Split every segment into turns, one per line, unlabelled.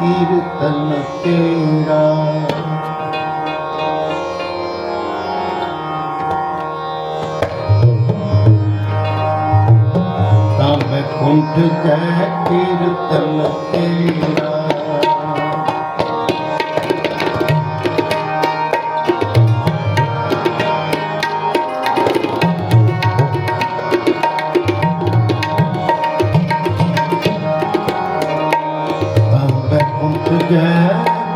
ਕੀਰਤਨ ਤੇਰਾ। ਤਮ ਕੁੰਠ ਕਹਿ ਕੀਰਤਨ ਤੇਰਾ।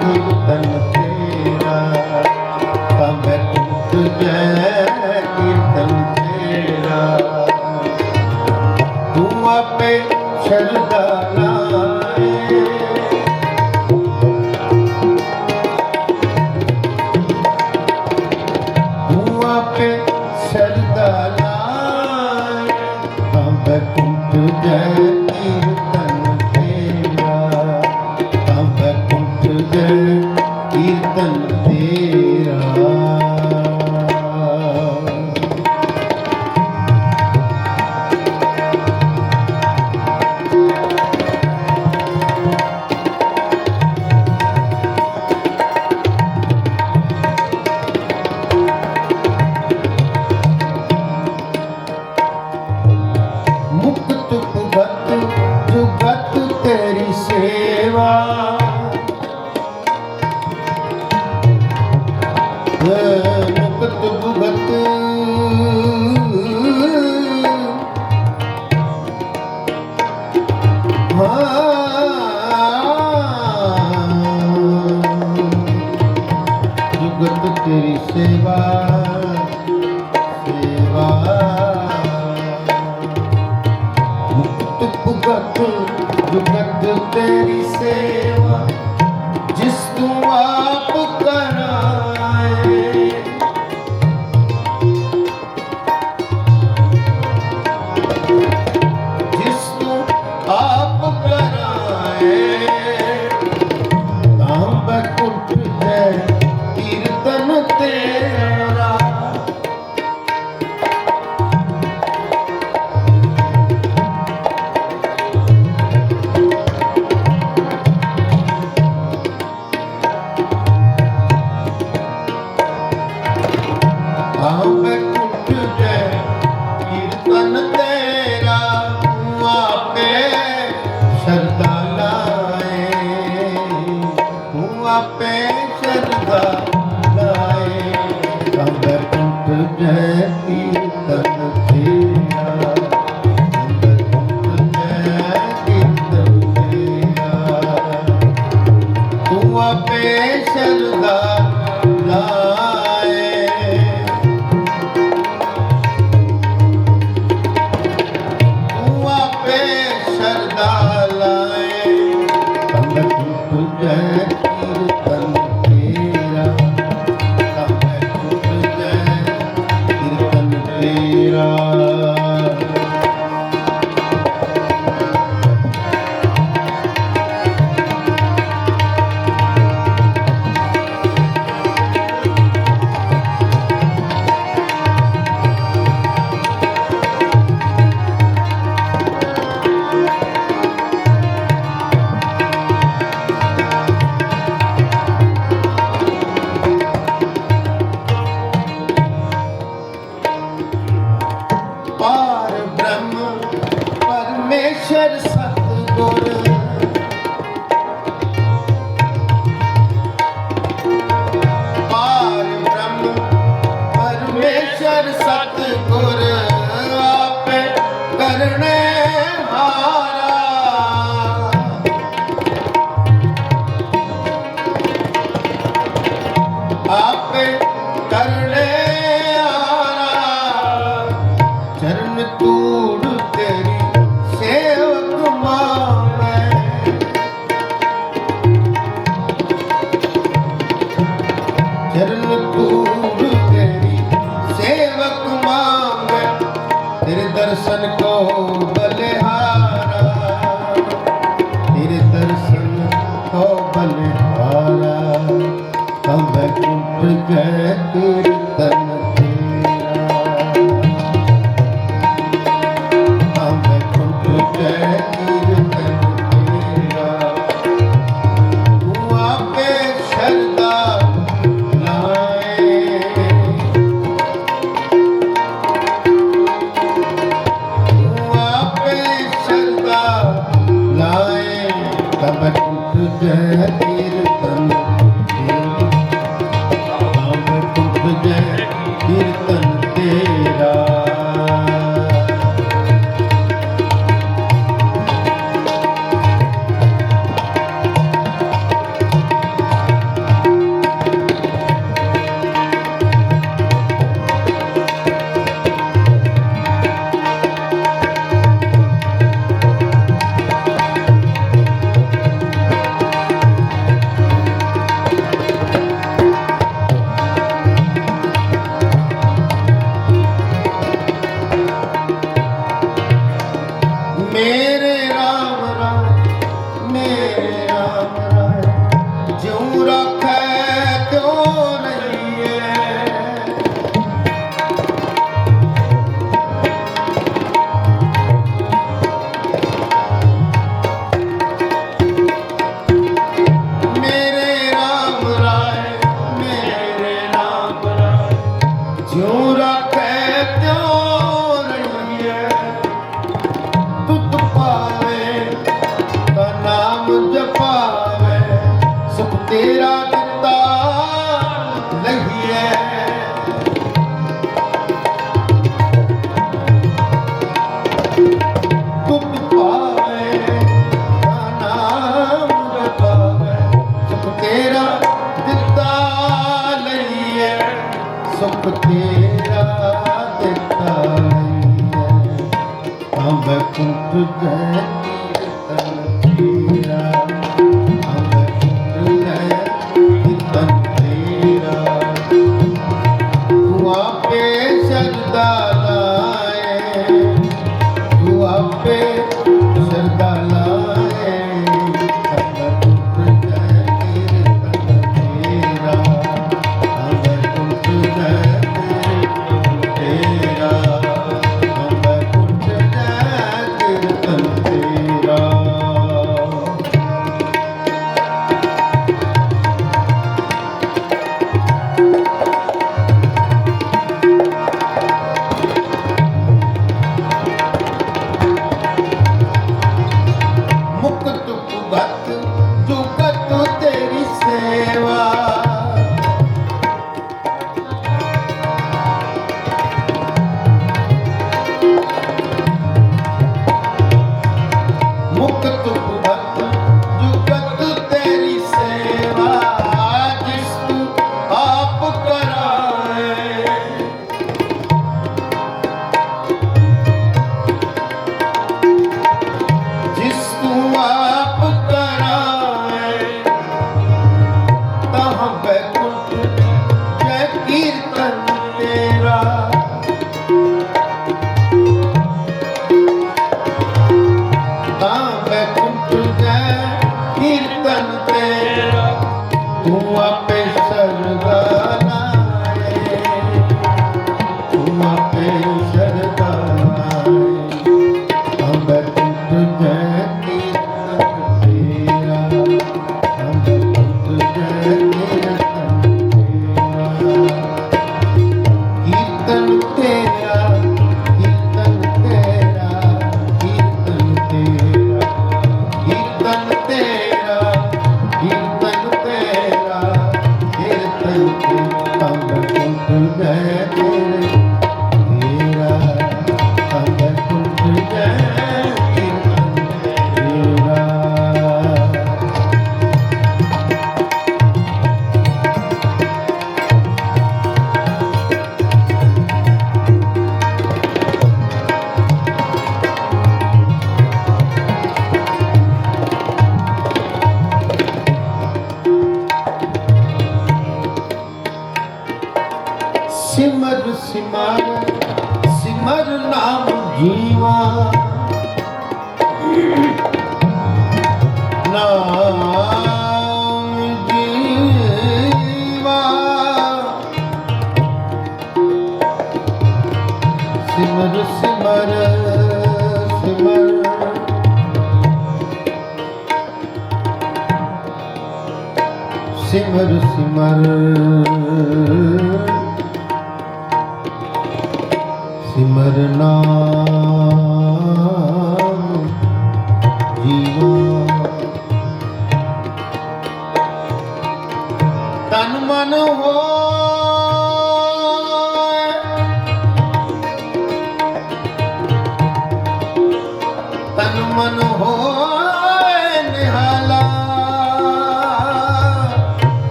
ਕੀਰਤਨ ਤੇਰਾ। ਪਵੈ ਤੁਧ ਜੈ ਕੀਰਤਨ ਤੇਰਾ ਤੂੰ ਆਪੇ ਛਲਦਾ ਨਾ ಬಂದೇ Yeah. ਕੀਰਤਨ ਤੇਰਾ ਤੂੰ ਆਪੇ ਸ਼ਰਤ ਕਬਟ ਤੁਜੈ ਕੀਰਤਨ ਰੱਬ ਤੇਰਾ ਦਿੱਤਾ ਹੈ। ਅੰਬ ਕੁੰਟ ਗਏ ਈਸ਼ਵਰ ਸਿਮਰ। ਸਿਮਰਨਾ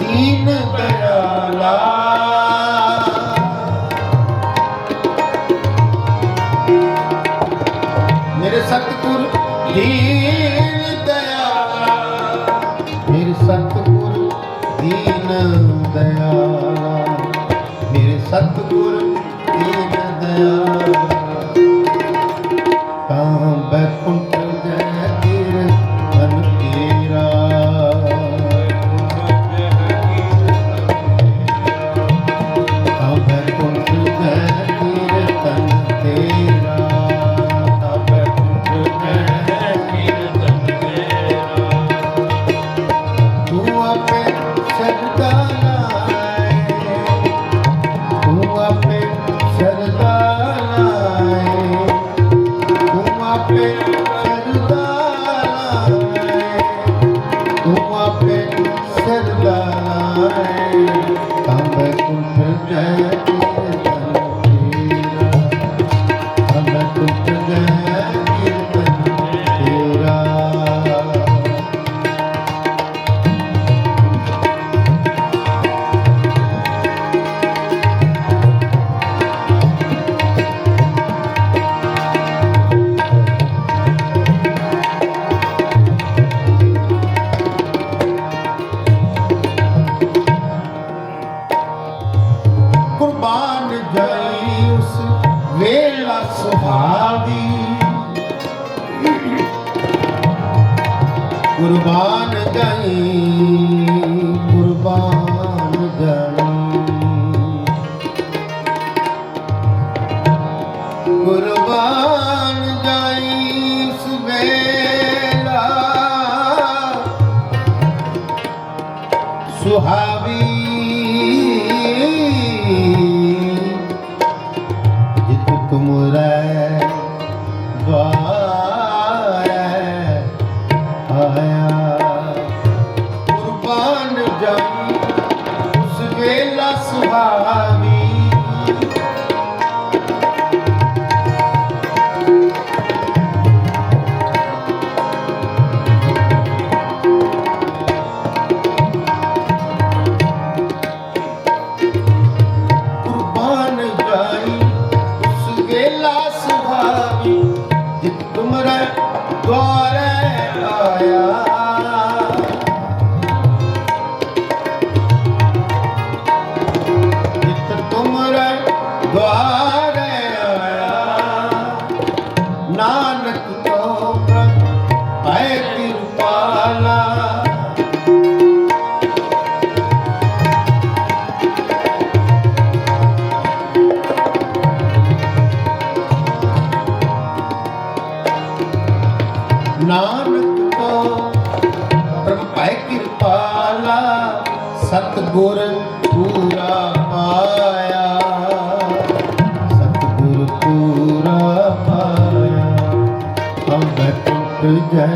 दीन दयाला 人。ਜਾਈ ਉਸ ਵੇਲਾ ਸੁਹਾਵੀ ਕੁਰਬਾਨ ਜਾਈ samurai. ਜਿਤ ਤੁਮਰੇ ਦੁਆਰੇ ਆਇਆ। ਨਾਨਕ ਕੋ ਪ੍ਰਭ ਭੈ ਕਿਰਪਾਲਾ ਸਤਗੁਰ ਪੂਰਾ ਪਾਇਆ। ਸਤਗੁਰ ਪੂਰਾ ਪਾਇਆ। ਅੰਮ੍ਰਿਤ ਜੈ